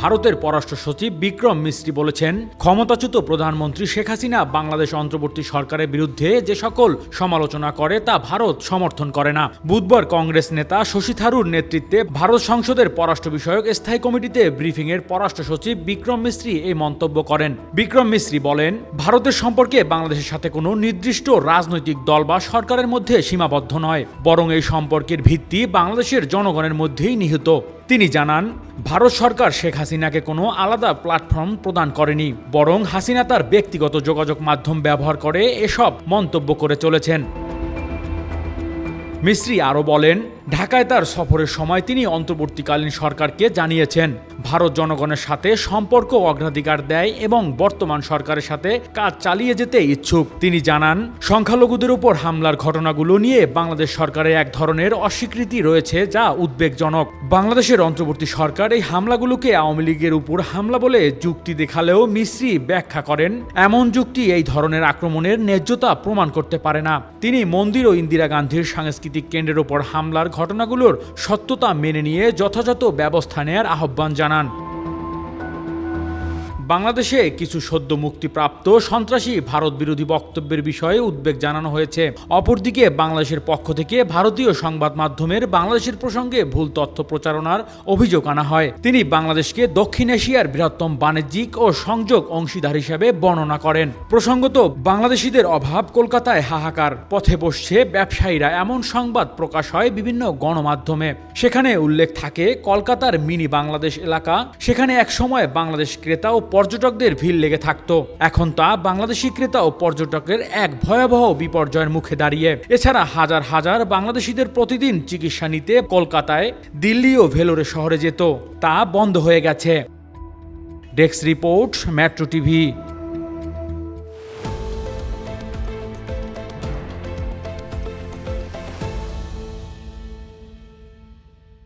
ভারতের পররাষ্ট্র সচিব বিক্রম মিস্ত্রি বলেছেন, ক্ষমতাচ্যুত প্রধানমন্ত্রী শেখ হাসিনা বাংলাদেশ অন্তর্বর্তী সরকারের বিরুদ্ধে যে সকল সমালোচনা করে তা ভারত সমর্থন করে না। বুধবার কংগ্রেস নেতা শশী থারুর নেতৃত্বে ভারত সংসদের পররাষ্ট্র বিষয়ক স্থায়ী কমিটিতে ব্রিফিংয়ের পররাষ্ট্র সচিব বিক্রম মিস্ত্রি এই মন্তব্য করেন। বিক্রম মিস্ত্রি বলেন, ভারতের সম্পর্কে বাংলাদেশের সাথে কোনো নির্দিষ্ট রাজনৈতিক দল বা সরকারের মধ্যে সীমাবদ্ধ নয়, বরং এই সম্পর্কের ভিত্তি বাংলাদেশের জনগণের মধ্যেই নিহিত। তিনি জানান, ভারত সরকার শেখ হাসিনাকে কোনো আলাদা প্ল্যাটফর্ম প্রদান করেনি, বরং হাসিনা তার ব্যক্তিগত যোগাযোগ মাধ্যম ব্যবহার করে এসব মন্তব্য করে চলেছেন। মিস্ত্রি আরও বলেন ঢাকায় তার সফরের সময় তিনি অন্তর্বর্তীকালীন সরকারকে জানিয়েছেন, ভারত জনগণের সাথে সম্পর্ক অগ্রাধিকার দেয় এবং বর্তমান সরকারের সাথে কাজ চালিয়ে যেতে ইচ্ছুক। তিনি জানান, সংখ্যালঘুদের উপর হামলার ঘটনাগুলো নিয়ে বাংলাদেশ সরকারের এক ধরনের অস্বীকৃতি রয়েছে যা উদ্বেগজনক। বাংলাদেশের অন্তর্বর্তী সরকার এই হামলাগুলোকে আওয়ামী লীগের উপর হামলা বলে যুক্তি দেখালেও মিস্ত্রি ব্যাখ্যা করেন। এমন যুক্তি এই ধরনের আক্রমণের ন্যায্যতা প্রমাণ করতে পারে না। তিনি মন্দির ও ইন্দিরা গান্ধীর সাংস্কৃতিক কেন্দ্রের ওপর হামলার ঘটনাগুলোর সত্যতা মেনে নিয়ে যথাযথ ব্যবস্থা নেয়ার আহ্বান জানান। বাংলাদেশে কিছু সদ্য মুক্তিপ্রাপ্ত সন্ত্রাসী ভারত বিরোধী বক্তব্যের বিষয়ে উদ্বেগ জানানো হয়েছে। অপরদিকে বাংলাদেশের পক্ষ থেকে ভারতীয় সংবাদ মাধ্যমের বাংলাদেশের প্রসঙ্গে ভুল তথ্য প্রচারণার অভিযোগ আনা হয়। তিনি বাংলাদেশকে দক্ষিণ এশিয়ার বৃহত্তম বাণিজ্যিক ও সংযোগ অংশীদার হিসেবে বর্ণনা করেন। প্রসঙ্গত, বাংলাদেশিদের অভাব কলকাতায় হাহাকার। পথে বসছে ব্যবসায়ীরা এমন সংবাদ প্রকাশ হয় বিভিন্ন গণমাধ্যমে। সেখানে উল্লেখ থাকে, কলকাতার মিনি বাংলাদেশ এলাকা, সেখানে একসময় বাংলাদেশ ক্রেতা ও পর্যটকদের ভিড় লেগে থাকত। এখন তা বাংলাদেশি ক্রেতা ও পর্যটকের এক ভয়াবহ বিপর্যয়ের মুখে দাঁড়িয়ে। এছাড়া হাজার হাজার বাংলাদেশিদের প্রতিদিন চিকিৎসা নিতে কলকাতায়, দিল্লি ও ভেলোরে শহরে যেত। তা বন্ধ হয়ে গেছে। Desk report, Metro TV.